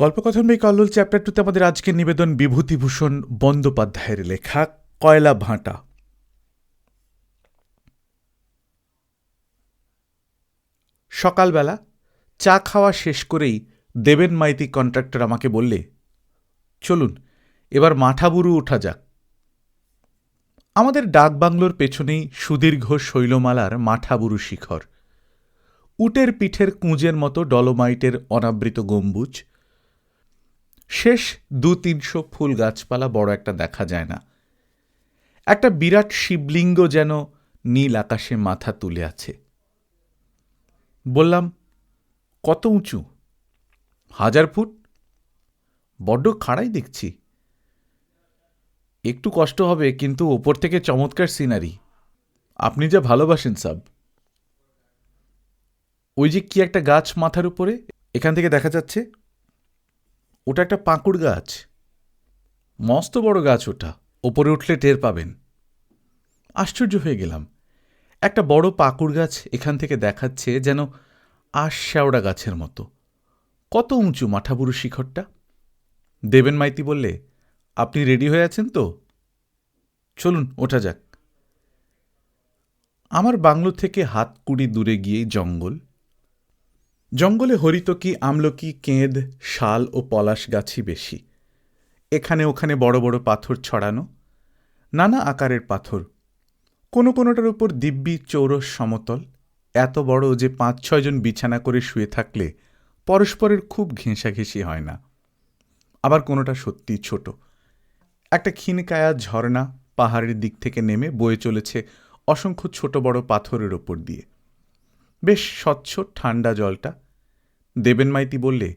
গল্পকথন বই কল্লোল চ্যাপ্টার টুতে আমাদের আজকের নিবেদন বিভূতিভূষণ বন্দ্যোপাধ্যায়ের লেখা, কয়লা ভাঁটা। সকালবেলা চা খাওয়া শেষ করেই দেবেন মাইতি কন্ট্রাক্টর আমাকে বললে, চলুন, এবার মাঠাবুরু ওঠা যাক। আমাদের ডাক বাংলোর পেছনেই সুদীর্ঘ শৈলমালার মাঠাবুরু শিখর। উটের পিঠের কুঁজের মতো ডলোমাইটের অনাবৃত গম্বুজ শেষ দু তিনশো ফুল গাছপালা বড় একটা দেখা যায় না। একটা বিরাট শিবলিঙ্গ যেন নীল আকাশে মাথা তুলে আছে। বললাম, কত উঁচু? হাজার ফুট? বড্ড খাড়াই দেখছি। একটু কষ্ট হবে, কিন্তু ওপর থেকে চমৎকার সিনারি। আপনি যা ভালোবাসেন, সাব। ওই যে কি একটা গাছ মাথার উপরে? এখান থেকে দেখা যাচ্ছে ওটা একটা পাঁকুড় গাছ। মস্ত বড় গাছ ওটা। ওপরে উঠলে টের পাবেন। আশ্চর্য হয়ে গেলাম। একটা বড় পাকুড় গাছ এখান থেকে দেখাচ্ছে যেন আশ শ্যাওড়া গাছের মতো। কত উঁচু মাঠাবুরু শিখরটা। দেবেন মাইতি বললে, আপনি রেডি হয়ে আছেন তো? চলুন, ওঠা যাক। আমার বাংলো থেকে হাত কুড়ি দূরে গিয়েই জঙ্গল। জঙ্গলে হরিতকি আমলকি কেঁদ, শাল ও পলাশ গাছই বেশি। এখানে ওখানে বড় বড় পাথর ছড়ানো, নানা আকারের পাথর। কোনো কোনোটার উপর দিব্যি, চৌরস, সমতল, এত বড় যে পাঁচ ছয়জন বিছানা করে শুয়ে থাকলে পরস্পরের খুব ঘেঁষাঘেঁষি হয় না। আবার কোনোটা সত্যি ছোট। একটা ক্ষীণকায়া ঝর্ণা পাহাড়ের দিক থেকে নেমে বয়ে চলেছে অসংখ্য ছোট বড় পাথরের ওপর দিয়ে। বেশ স্বচ্ছ ঠান্ডা জলটা। দেবেন মাইতি বললে,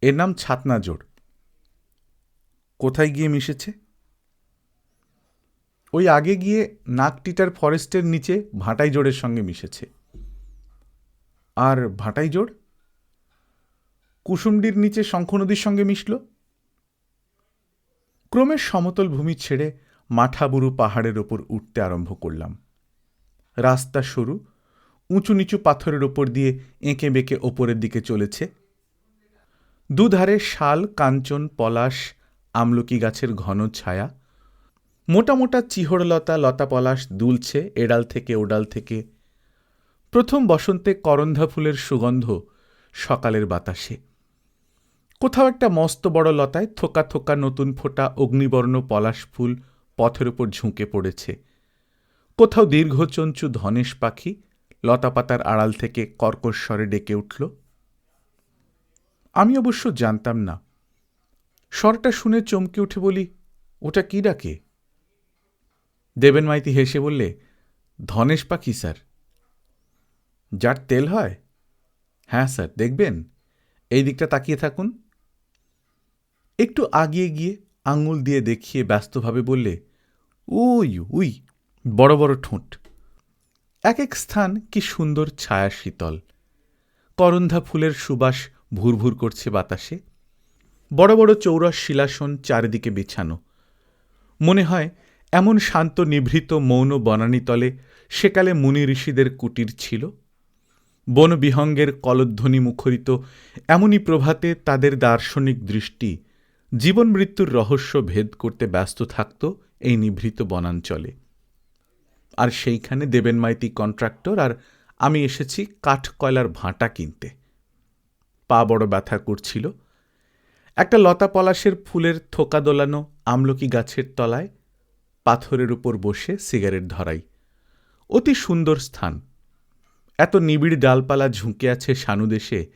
এর নাম ছাতনা জোড় কোথায় গিয়ে মিশেছে? ওই আগে গিয়ে নাকটিটার ফরেস্টের নিচে ভাটাই জোড়ের সঙ্গে মিশেছে। আর ভাটাই জোড় কুসুমডির নিচে শঙ্খ নদীর সঙ্গে মিশল? ক্রমে সমতল ভূমি ছেড়ে মাঠাবুরু পাহাড়ের ওপর উঠতে আরম্ভ করলাম। রাস্তা সরু উঁচু নিচু পাথরের ওপর দিয়ে এঁকে বেঁকে ওপরের দিকে চলেছে। দুধারে শাল, কাঞ্চন, পলাশ, আমলকি গাছের ঘন ছায়া। মোটা মোটা চিহড়লতা লতা পলাশ দুলছে এডাল থেকে ওডাল থেকে। প্রথম বসন্তে করন্ধা ফুলের সুগন্ধ সকালের বাতাসে। কোথাও একটা মস্ত বড় লতায় থোকা থোকা নতুন ফোটা অগ্নিবর্ণ পলাশ ফুল পথের উপর ঝুঁকে পড়েছে। কোথাও দীর্ঘচঞ্চু ধনেশ পাখি লতাপাতার আড়াল থেকে কর্কশ্বরে ডেকে উঠল। আমি অবশ্য জানতাম না। স্বরটা শুনে চমকে উঠে বলি, ওটা কি ডাকে? দেবেন মাইতি হেসে বললে, ধনেশ পাখি, স্যার। যার তেল হয়? হ্যাঁ স্যার, দেখবেন। এই দিকটা তাকিয়ে থাকুন। একটু আগিয়ে গিয়ে আঙুল দিয়ে দেখিয়ে ব্যস্তভাবে বললে উই উই বড় বড় ঠোঁট। এক এক স্থান কি সুন্দর ছায়া শীতল। করন্ধা ফুলের সুবাস ভুরভুর করছে বাতাসে। বড় বড় চৌরস শিলাসন চারিদিকে বিছানো। মনে হয় এমন শান্ত নিভৃত মৌন বনানীতলে সেকালে মুনি ঋষিদের কুটির ছিল। বনবিহঙ্গের কলধ্বনি মুখরিত এমনই প্রভাতে তাদের দার্শনিক দৃষ্টি, জীবন মৃত্যুর রহস্য ভেদ করতে ব্যস্ত থাকত এই নিভৃত বনাঞ্চলে। আর সেইখানে দেবেন মাইতি কন্ট্রাক্টর, আর আমি এসেছি কাঠ কয়লার ভাঁটা কিনতে। পা বড় ব্যথা করছিল। একটা লতা পলাশের ফুলের থোকা দোলানো আমলকি গাছের তলায় পাথরের উপর বসে সিগারেট ধরাই। অতি সুন্দর স্থান। এত নিবিড় ডালপালা ঝুঁকে আছে সানুদেশে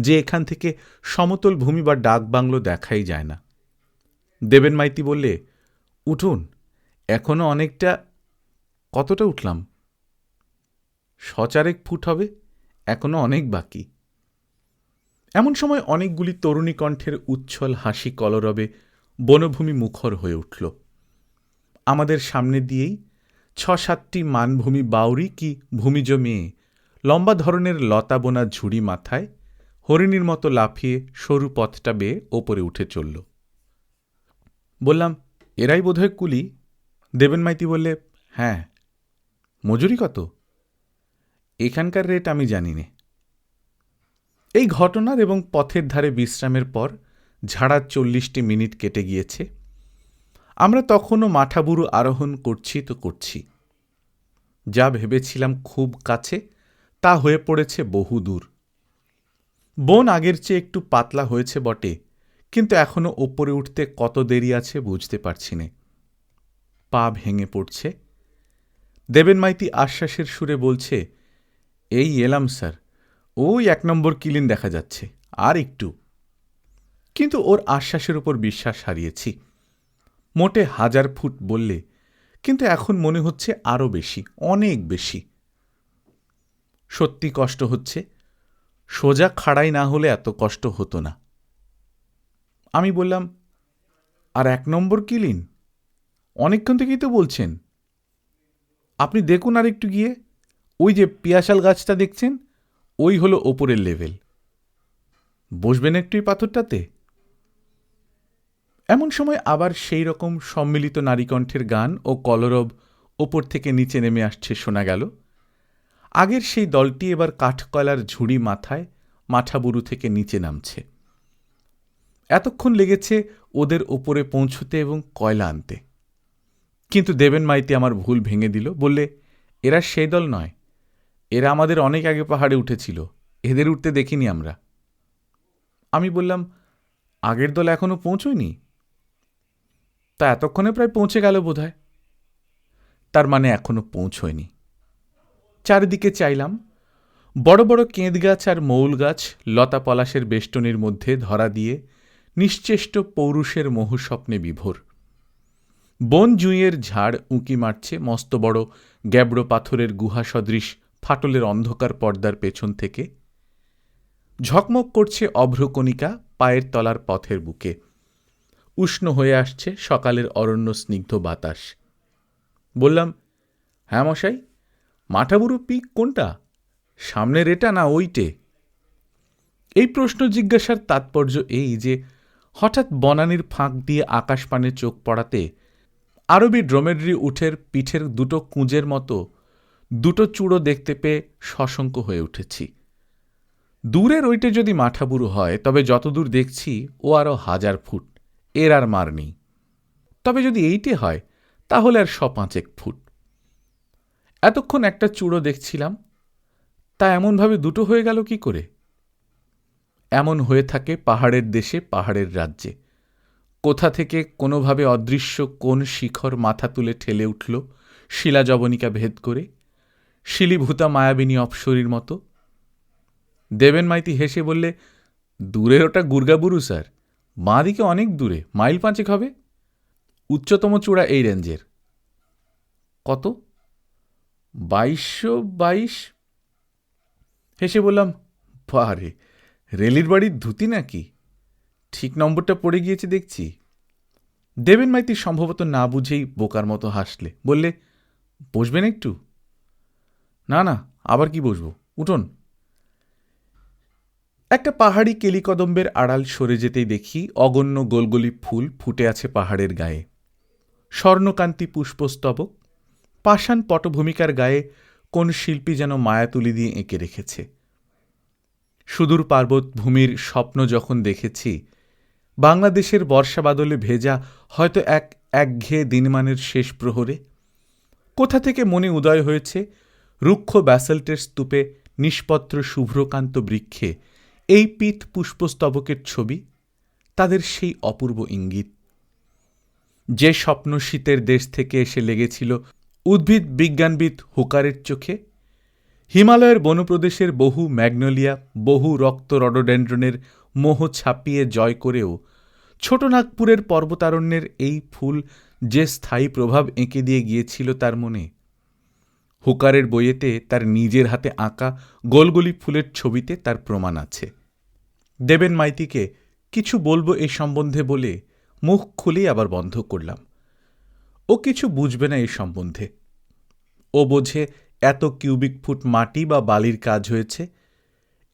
যে এখান থেকে সমতল ভূমি বা ডাক বাংলো দেখাই যায় না। দেবেন মাইতি বললে, উঠুন এখনও অনেকটা কতটা উঠলাম? সচারেক ফুট হবে এখনও অনেক বাকি। এমন সময় অনেকগুলি তরুণী কণ্ঠের উচ্ছল হাসি কলরবে বনভূমি মুখর হয়ে উঠল। আমাদের সামনে দিয়েই ছ সাতটি মানভূমি বাউরি কি ভূমিজ মেয়ে লম্বা ধরনের লতা বোনা ঝুড়ি মাথায় হরিণীর মতো লাফিয়ে সরু পথটা বেয়ে ওপরে উঠে চলল। বললাম, এরাই বোধহয় কুলি? দেবেন মাইতি বললে হ্যাঁ মজুরি কত? এখানকার রেট আমি জানি নে এই ঘটনার এবং পথের ধারে বিশ্রামের পর ঝাড়ার চল্লিশটি মিনিট কেটে গিয়েছে। আমরা তখনও মাঠাবুরু আরোহণ করছি তো করছি। যা ভেবেছিলাম খুব কাছে, তা হয়ে পড়েছে বহু দূর। বন আগের চেয়ে একটু পাতলা হয়েছে বটে, কিন্তু এখনও ওপরে উঠতে কত দেরি আছে বুঝতে পারছি নে। পা ভেঙে পড়ছে। দেবেন মাইতি আশ্বাসের সুরে বলছে, এই এলাম স্যার, ওই এক নম্বর কিলিন দেখা যাচ্ছে, আর একটু। কিন্তু ওর আশ্বাসের উপর বিশ্বাস হারিয়েছি। মোটে হাজার ফুট বললে, কিন্তু এখন মনে হচ্ছে আরও বেশি, অনেক বেশি। সত্যি কষ্ট হচ্ছে, সোজা খাড়াই না হলে এত কষ্ট হতো না। আমি বললাম, আর এক নম্বর কিলিন? অনেকক্ষণ থেকেই তো বলছেন আপনি দেখুন আর একটু গিয়ে। ওই যে পিয়াশাল গাছটা দেখছেন, ওই হলো ওপরের লেভেল। বসবেন একটু এই পাথরটাতে? এমন সময় আবার সেই রকম সম্মিলিত নারীকণ্ঠের গান ও কলরব ওপর থেকে নিচে নেমে আসছে শোনা গেল। আগের সেই দলটি এবার কাঠকয়লার ঝুড়ি মাথায় মাঠাবুরু থেকে নিচে নামছে। এতক্ষণ লেগেছে ওদের ওপরে পৌঁছতে এবং কয়লা আনতে। কিন্তু দেবেন মাইতি আমার ভুল ভেঙে দিল, বললে, এরা সেই দল নয়। এরা আমাদের অনেক আগে পাহাড়ে উঠেছিল। এদের উঠতে দেখিনি আমরা। আমি বললাম, আগের দল এখনও পৌঁছয়নি? তা এতক্ষণে প্রায় পৌঁছে গেল বোধ তার মানে এখনও পৌঁছয়নি। চারিদিকে চাইলাম, বড় বড় কেঁদ গাছ আর মৌল গাছ লতা পলাশের বেষ্টনীর মধ্যে ধরা দিয়ে নিশ্চেষ্ট পৌরুষের মোহস্বপ্নে বিভোর। বন জুঁইয়ের ঝাড় উঁকি মারছে মস্ত বড় গ্যাবড়ো পাথরের গুহা সদৃশ ফাটলের অন্ধকার পর্দার পেছন থেকে। ঝকমক করছে অভ্রকণিকা পায়ের তলার পথের বুকে। উষ্ণ হয়ে আসছে সকালের অরণ্য স্নিগ্ধ বাতাস। বললাম হ্যাঁ মশাই মাঠাবুরু পিক কোনটা? সামনের এটা না ওইটে? এই প্রশ্ন জিজ্ঞাসার তাৎপর্য এই যে হঠাৎ বনানির ফাঁক দিয়ে আকাশপানে চোখ পড়াতে আরবি ড্রোমেড্রি উঠের পিঠের দুটো কুঁজের মতো দুটো চূড়ো দেখতে পেয়ে সশঙ্ক হয়ে উঠেছি। দূরের ওইটে যদি মাঠাবুরু হয়, তবে যতদূর দেখছি ও আরও হাজার ফুট। এর আর মার নেই। তবে যদি এইটে হয়, তাহলে আর স পাঁচেক ফুট। এতক্ষণ একটা চূড়ো দেখছিলাম, তা এমনভাবে দুটো হয়ে গেল কি করে? এমন হয়ে থাকে পাহাড়ের দেশে, পাহাড়ের রাজ্যে। কোথা থেকে কোনোভাবে অদৃশ্য কোন শিখর মাথা তুলে ঠেলে উঠল, শিলা জবনিকা ভেদ করে, শিলিভূতা মায়াবিনী অপসরীর মতো। দেবেন মাইতি হেসে বললে, দূরের ওটা গুর্গাবুরু স্যার। বাঁ দিকে অনেক দূরে, মাইল পাঁচেক হবে। উচ্চতম চূড়া এই রেঞ্জের। কত? বাইশশো বাইশ। হেসে বললাম বারে রেলির বাড়ির ধুতি নাকি? ঠিক নম্বরটা পড়ে গিয়েছে দেখছি। দেবেন মাইতি সম্ভবত না বুঝেই বোকার মতো হাসলে। বললে, বসবেন একটু? না না, আবার কি বসবো? উঠোন। একটা পাহাড়ি কেলিকদম্বের আড়াল সরে যেতেই দেখি অগণ্য গোলগলি ফুল ফুটে আছে পাহাড়ের গায়ে। স্বর্ণকান্তি পুষ্পস্তবক, পাষাণ পটভূমিকার গায়ে কোন শিল্পী যেন মায়া তুলি দিয়ে এঁকে রেখেছে। সুদূর পার্বত ভূমির স্বপ্ন যখন দেখেছি বাংলাদেশের বর্ষাবাদলে ভেজা হয়তো এক একঘেয়ে দিনমানের শেষ প্রহরে? কোথা থেকে মনে উদয় হয়েছে রুক্ষ ব্যাসেল্টের স্তূপে নিষ্পত্র শুভ্রকান্ত বৃক্ষে এই পিঠ পুষ্পস্তবকের ছবি, তাদের সেই অপূর্ব ইঙ্গিত? যে স্বপ্ন শীতের দেশ থেকে এসে লেগেছিল উদ্ভিদ বিজ্ঞানবিদ হুকারের চোখে, হিমালয়ের বনপ্রদেশের বহু ম্যাগনোলিয়া, বহু রক্ত রডোডেন্ড্রনের মোহ ছাপিয়ে জয় করেও ছোটনাগপুরের পর্বতারণ্যের এই ফুল যে স্থায়ী প্রভাব এঁকে দিয়ে গিয়েছিল তার মনে, হুকারের বইয়েতে তার নিজের হাতে আঁকা গোলগলি ফুলের ছবিতে তার প্রমাণ আছে। দেবেন মাইতিকে কিছু বলব এই সম্বন্ধে বলে মুখ খুলেই আবার বন্ধ করলাম। ও কিছু বুঝবে না এই সম্বন্ধে। ও বোঝে এত কিউবিক ফুট মাটি বা বালির কাজ হয়েছে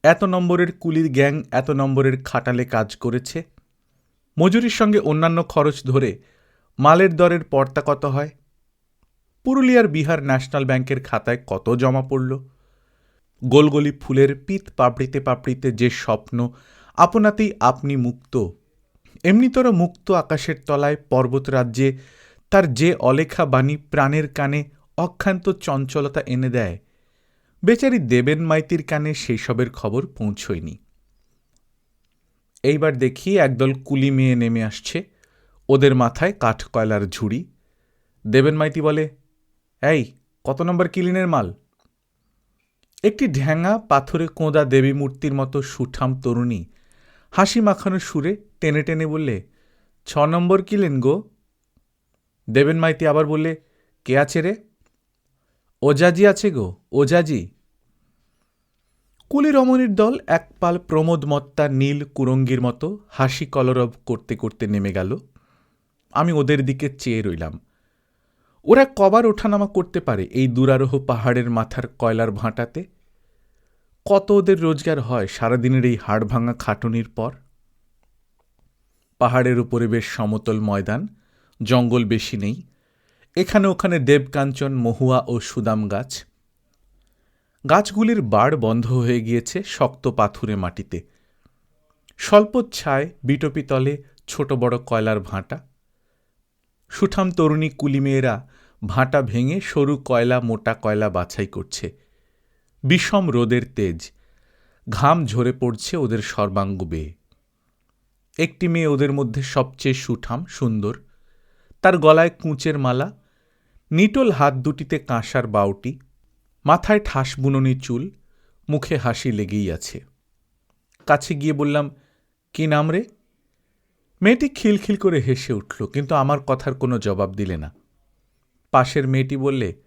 এত নম্বরের কুলির গ্যাং এত নম্বরের খাটালে কাজ করেছে? মজুরির সঙ্গে অন্যান্য খরচ ধরে মালের দরের পর্তা কত হয়? পুরুলিয়ার বিহার ন্যাশনাল ব্যাংকের খাতায় কত জমা পড়ল? গোলগলি ফুলের পিত পাপড়িতে পাপড়িতে যে স্বপ্ন, আপনাতেই আপনি মুক্ত। এমনিতর মুক্ত আকাশের তলায় পর্বতরাজ্যে তার যে অলেখা বাণী প্রাণের কানে অক্ষান্ত চঞ্চলতা এনে দেয় বেচারি দেবেন মাইতির কানে সেই সবের খবর পৌঁছয়নি। এইবার দেখি একদল কুলি মেয়ে নেমে আসছে। ওদের মাথায় কাঠ কয়লার ঝুড়ি। দেবেন মাইতি বলে, এই, কত নম্বর কিলিনের মাল? একটি ঢ্যাঙা পাথরে কোঁদা দেবী মূর্তির মতো সুঠাম তরুণী হাসি মাখানো সুরে টেনে টেনে বললে, ছ নম্বর কিলেন গো? দেবেন মাইতি আবার বললে, কে আছে রে? ওজাজি আছে গো, ওজাজি। কুলি রমণীর দল এক পাল প্রমোদ মত্তা নীল কুরঙ্গির মতো হাসি কলরব করতে করতে নেমে গেল। আমি ওদের দিকে চেয়ে রইলাম। ওরা কবার ওঠানামা করতে পারে এই দুরারোহ পাহাড়ের মাথার কয়লার ভাঁটাতে? কত ওদের রোজগার হয় সারাদিনের এই হাড় ভাঙা খাটুনির পর? পাহাড়ের উপরে বেশ সমতল ময়দান, জঙ্গল বেশি নেই এখানে ওখানে দেবকাঞ্চন, মহুয়া ও সুদাম গাছ। গাছগুলির বাড় বন্ধ হয়ে গিয়েছে শক্ত পাথুরে মাটিতে। স্বল্প ছায় বিটপি তলে ছোট বড় কয়লার ভাঁটা। সুঠাম তরুণী কুলিমেয়েরা ভাঁটা ভেঙে সরু কয়লা, মোটা কয়লা বাছাই করছে। বিষম রোদের তেজ, ঘাম ঝরে পড়ছে ওদের সর্বাঙ্গ বেয়ে। একটি মেয়ে ওদের মধ্যে সবচেয়ে সুঠাম, সুন্দর। তার গলায় কুঁচের মালা নিটোল হাত দুটিতে কাঁসার বাউটি, মাথায় ঠাস বুননি চুল, মুখে হাসি লেগেই আছে। কাছে গিয়ে বললাম, কি নাম রে? মেয়েটি খিলখিল করে হেসে উঠল, কিন্তু আমার কথার কোনো জবাব দিলে না। পাশের মেয়েটি বললে,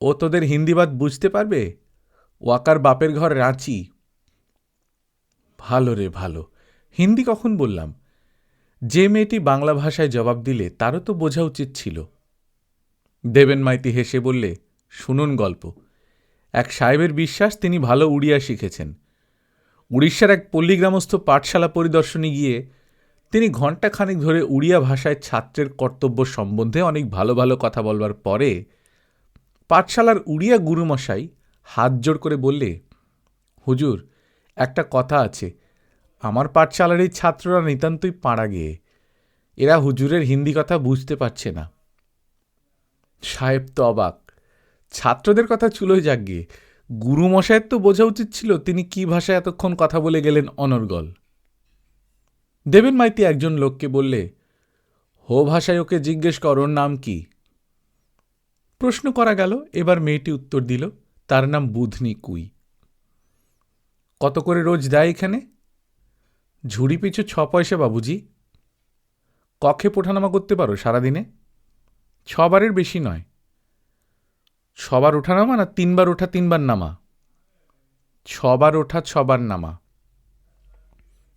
ও তোদের হিন্দিবাদ বুঝতে পারবে? ওয়াকার বাপের ঘর রাঁচি। ভালো রে, ভালো। হিন্দি কখন বললাম? যে মেয়েটি বাংলা ভাষায় জবাব দিলে তারও তো বোঝা উচিত ছিল। দেবেন মাইতি হেসে বললে, শুনুন গল্প। এক সাহেবের বিশ্বাস, তিনি ভালো উড়িয়া শিখেছেন। উড়িষ্যার এক পল্লীগ্রামস্থ পাঠশালা পরিদর্শনে গিয়ে তিনি ঘণ্টাখানিক ধরে উড়িয়া ভাষায় ছাত্রের কর্তব্য সম্বন্ধে অনেক ভালো ভালো কথা বলবার পরে পাঠশালার উড়িয়া গুরুমশাই হাত জোড় করে বললে, হুজুর, একটা কথা আছে। আমার পাঠশালার এই ছাত্ররা নিতান্তই পাড়া গিয়ে। এরা হুজুরের হিন্দি কথা বুঝতে পারছে না। সাহেব তো অবাক। ছাত্রদের কথা চুলোই যাক গিয়ে গুরুমশায়ের তো বোঝা উচিত ছিল তিনি কি ভাষায় এতক্ষণ কথা বলে গেলেন অনর্গল। দেবেন মাইতি একজন লোককে বললে, হো ভাষায় ওকে জিজ্ঞেস কর, ওর নাম কি? প্রশ্ন করা গেল, এবার মেয়েটি উত্তর দিল, তার নাম বুধনি কুই। কত করে রোজ দেয় এখানে? ঝুড়ি পিছু ছ পয়সা বাবুজি। কক্ষে পোঠানামা করতে পারো সারাদিনে? ছবারের বেশি নয়। ছবার ওঠা নামা না তিনবার ওঠা তিনবার নামা? ছবার ওঠা, ছবার নামা।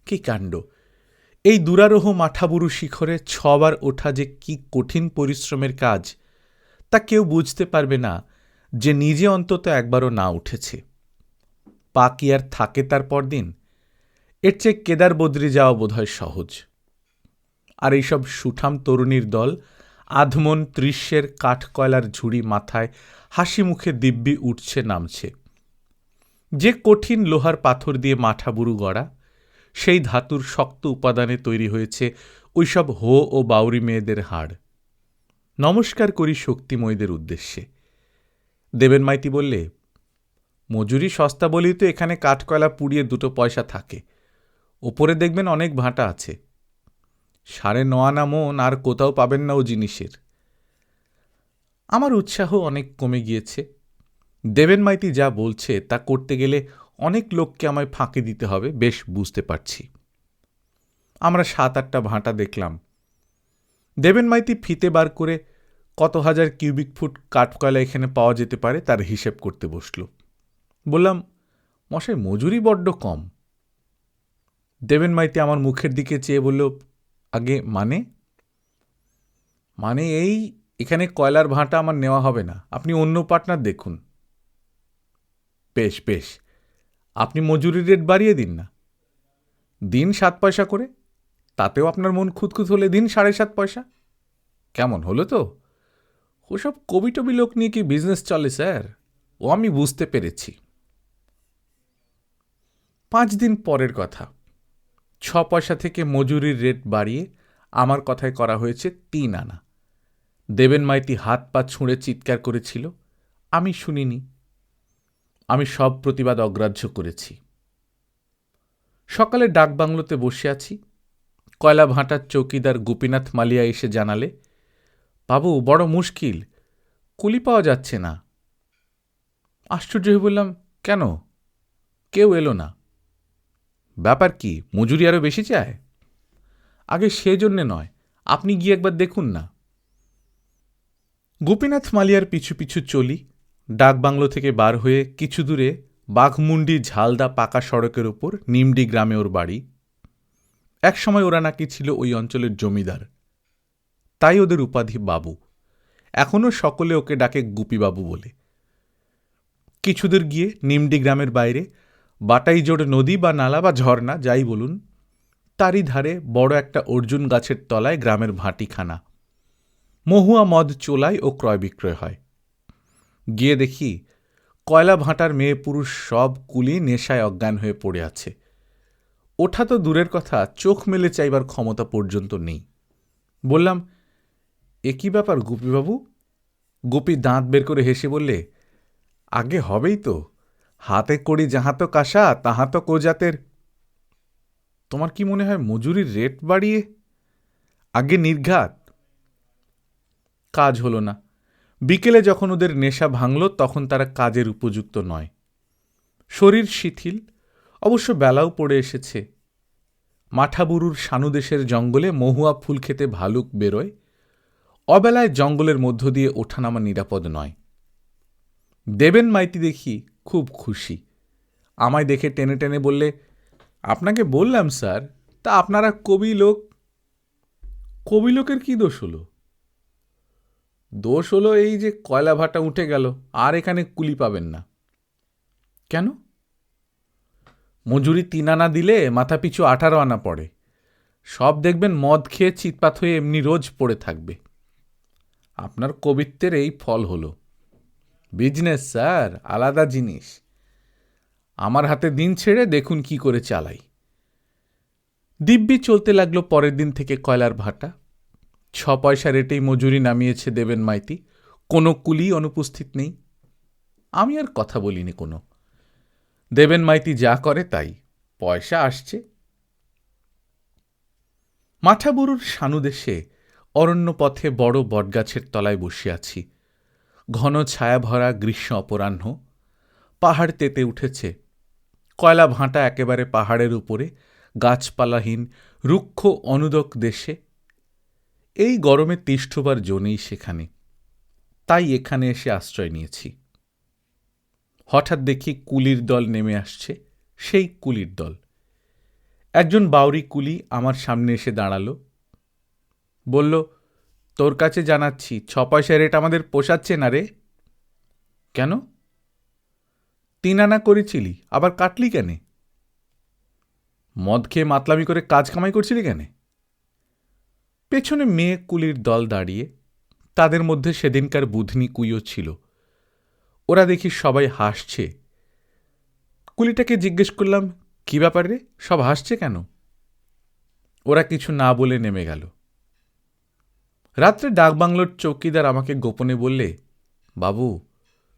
কি কাণ্ড? এই দুরারোহ মাঠাবুরু শিখরে ছবার ওঠা যে কি কঠিন পরিশ্রমের কাজ, তা কেউ বুঝতে পারবে না যে নিজে অন্তত একবারও না উঠেছে। পা কি আর থাকে তার পরদিন? এর চেয়ে কেদার বদ্রি যাওয়া বোধহয় সহজ। আর এইসব সুঠাম তরুণীর দল আধমন ত্রিশের কাঠকয়লার ঝুড়ি মাথায় হাসি মুখে দিব্যি উঠছে, নামছে। যে কঠিন লোহার পাথর দিয়ে মাঠাবুরু গড়া, সেই ধাতুর শক্ত উপাদানে তৈরি হয়েছে ওইসব হো ও বাউরি মেয়েদের হাড়। নমস্কার করি শক্তিময়ীদের উদ্দেশ্যে। দেবেন মাইতি বললে, মজুরি সস্তা বলেই তো এখানে কাঠকয়লা পুড়িয়ে দুটো পয়সা থাকে। ওপরে দেখবেন অনেক ভাঁটা আছে। সাড়ে নয়ানা মন আর কোথাও পাবেন না ও জিনিসের। আমার উৎসাহ অনেক কমে গিয়েছে। দেবেন মাইতি যা বলছে তা করতে গেলে অনেক লোককে আমায় ফাঁকি দিতে হবে, বেশ বুঝতে পারছি। আমরা সাত আটটা ভাঁটা দেখলাম। দেবেন মাইতি ফিতে বার করে কত হাজার কিউবিক ফুট কাঠকয়লা এখানে পাওয়া যেতে পারে তার হিসেব করতে বসল। বললাম, মশাই, মজুরি বড্ড কম। দেবেন মাইতি আমার মুখের দিকে চেয়ে বলল আগে মানে? মানে এই এখানে কয়লার ভাঁটা আমার নেওয়া হবে না। আপনি অন্য পার্টনার দেখুন। বেশ বেশ। আপনি মজুরি রেট বাড়িয়ে দিন না। দিন সাত পয়সা করে। তাতেও আপনার মন খুঁতখুত হলে দিন সাড়ে সাত পয়সা। কেমন হলো তো? ওসব কবি টবি লোক নিয়ে কি বিজনেস চলে, স্যার? ও আমি বুঝতে পেরেছি। পাঁচ দিন পরের কথা। ছ পয়সা থেকে মজুরির রেট বাড়িয়ে আমার কথায় করা হয়েছে, তিন আনা। দেবেন মাইতি হাত পা ছুঁড়ে চিৎকার করেছিল, আমি শুনিনি। আমি সব প্রতিবাদ অগ্রাহ্য করেছি। সকালে ডাকবাংলোতে বসে আছি। কয়লা ভাঁটার চৌকিদার গোপীনাথ মালিয়া এসে জানালে, বাবু, বড় মুশকিল, কুলি পাওয়া যাচ্ছে না। আশ্চর্য হয়ে বললাম, কেন? কেউ এলো না। ব্যাপার কি, মজুরি আরও বেশি চায়? আগে সেজন্যে নয়, আপনি গিয়ে একবার দেখুন না। গোপীনাথ মালিয়ার পিছু পিছু চলি ডাকবাংলো থেকে বার হয়ে কিছু দূরে বাঘমুন্ডি ঝালদা পাকা সড়কের ওপর নিমডি গ্রামে ওর বাড়ি। একসময় ওরা নাকি ছিল ওই অঞ্চলের জমিদার। তাই ওদের উপাধি বাবু। এখনও সকলে ওকে ডাকে গুপিবাবু বলে। কিছুদূর গিয়ে নিমডি গ্রামের বাইরে বাটাইজোড় নদী বা নালা বা ঝর্ণা, যাই বলুন, তারই ধারে বড় একটা অর্জুন গাছের তলায় গ্রামের ভাটিখানা। মহুয়া মদ চোলাই ও ক্রয় বিক্রয় হয়। গিয়ে দেখি কয়লা ভাঁটার মেয়ে পুরুষ সব কুলি নেশায় অজ্ঞান হয়ে পড়ে আছে। ওঠা তো দূরের কথা, চোখ মেলে চাইবার ক্ষমতা পর্যন্ত নেই। বললাম, এ ব্যাপার গুপিবাবু? গুপি দাঁত বের করে হেসে বললে, আগে হবেই তো। হাতে করি কাশা তাহা তো কোজাতের। তোমার কি মনে হয় মজুরির রেট বাড়িয়ে? আগে নির্ঘাত। কাজ হলো না। বিকেলে যখন ওদের নেশা ভাঙল, তখন তারা কাজের উপযুক্ত নয়। শরীর শিথিল। অবশ্য বেলাও পড়ে এসেছে। মাঠাবুরুর সানুদেশের জঙ্গলে মহুয়া ফুল খেতে ভালুক বেরোয়। অবেলায় জঙ্গলের মধ্য দিয়ে ওঠানামা নিরাপদ নয়। দেবেন মাইতি দেখি। খুব খুশি। আমায় দেখে টেনে টেনে বললে, আপনাকে বললাম, স্যার, তা আপনারা কবি লোক, কবি লোকের কী দোষ হলো? দোষ হলো এই যে কয়লা ভাটা উঠে গেল, আর এখানে কুলি পাবেন না। কেন? মজুরি তিন আনা দিলে মাথা পিছু আঠারো আনা পড়ে। সব দেখবেন মদ খেয়ে চিৎপাত হয়ে এমনি রোজ পড়ে থাকবে। আপনার কবিত্বের এই ফল হলো। বিজনেস স্যার, আলাদা জিনিস। আমার হাতে দিন ছেড়ে দেখুন কি করে চালাই। দিব্যি চলতে লাগল পরের দিন থেকে কয়লার ভাটা। ছ পয়সা রেটেই মজুরি নামিয়েছে দেবেন মাইতি। কোনো কুলি অনুপস্থিত নেই। আমি আর কথা বলিনি কোনো। দেবেন মাইতি যা করে তাই, পয়সা আসছে। মাঠাবুরুর সানুদেশে অরণ্য পথে বড় বটগাছের তলায় বসে আছি। ঘন ছায়াভরা গ্রীষ্ম অপরাহ্ন। পাহাড় তেতে উঠেছে। কয়লা ভাঁটা একেবারে পাহাড়ের উপরে, গাছপালাহীন, রুক্ষ অনুদক দেশে। এই গরমে তিষ্ঠবার জনেই সেখানে। তাই এখানে এসে আশ্রয় নিয়েছি। হঠাৎ দেখি কুলির দল নেমে আসছে। সেই কুলির দল। একজন বাউরি কুলি আমার সামনে এসে দাঁড়াল। বলল তোর কাছে জানাচ্ছি, ছ পয়সা রেট আমাদের পোষাচ্ছে না রে। কেন? তিন আনা করেছিলি, আবার কাটলি কেন? মদ খেয়ে মাতলামি করে কাজ কামাই করছিলি কেন? পেছনে মেয়ে কুলির দল দাঁড়িয়ে, তাদের মধ্যে সেদিনকার বুধনি কুইও ছিল। ওরা দেখি সবাই হাসছে। কুলিটাকে জিজ্ঞেস করলাম, কি ব্যাপার সব হাসছে কেন? ওরা কিছু না বলে নেমে গেল। রাত্রে ডাকবাংলোর চৌকিদার আমাকে গোপনে বললে, বাবু,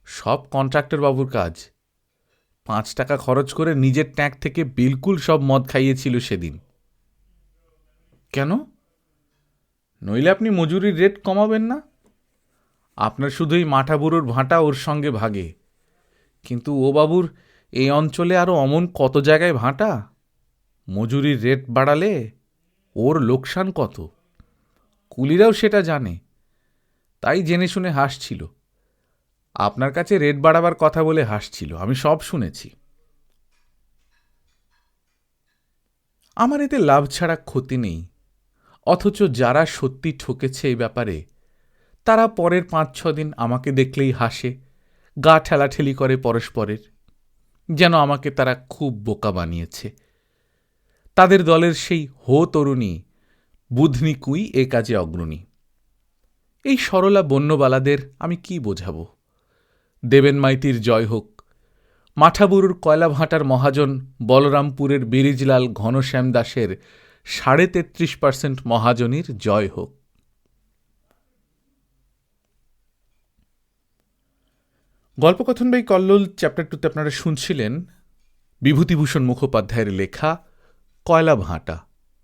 সব কন্ট্রাক্টর বাবুর কাজ। পাঁচ টাকা খরচ করে নিজের ট্যাঙ্ক থেকে বিলকুল সব মদ খাইয়েছিল সেদিন। কেন? নইলে আপনি মজুরির রেট কমাবেন না? আপনার শুধুই মাঠাবুড়োর ভাঁটা ওর সঙ্গে ভাগে। কিন্তু ও বাবুর এই অঞ্চলে আরও অমন কত জায়গায় ভাঁটা? মজুরির রেট বাড়ালে ওর লোকসান কত? কুলিরাও সেটা জানে। তাই জেনে শুনে হাসছিল। আপনার কাছে রেট বাড়াবার কথা বলে হাসছিল, আমি সব শুনেছি। আমার এতে লাভ ছাড়া ক্ষতি নেই। অথচ যারা সত্যি ঠকেছে এই ব্যাপারে, তারা পরের পাঁচ, ছ দিন আমাকে দেখলেই হাসে, গা ঠেলাঠেলি করে পরস্পরের, যেন আমাকে তারা খুব বোকা বানিয়েছে। তাদের দলের সেই হো তরুণী বুধনি কুই এ কাজে অগ্রণী। এই সরলা বন্যবালাদের আমি কি বোঝাব? দেবেন মাইতির জয় হোক। মাঠাবুরুর কয়লাভাটার মহাজন বলরামপুরের বিরিজলাল ঘনশ্যাম দাসের সাড়ে তেত্রিশ পার্সেন্ট মহাজনীর জয় হোক। গল্পকথন বাই কল্লোল চ্যাপ্টার টুতে আপনারা শুনছিলেন বিভূতিভূষণ মুখোপাধ্যায়ের লেখা কয়লা ভাঁটা।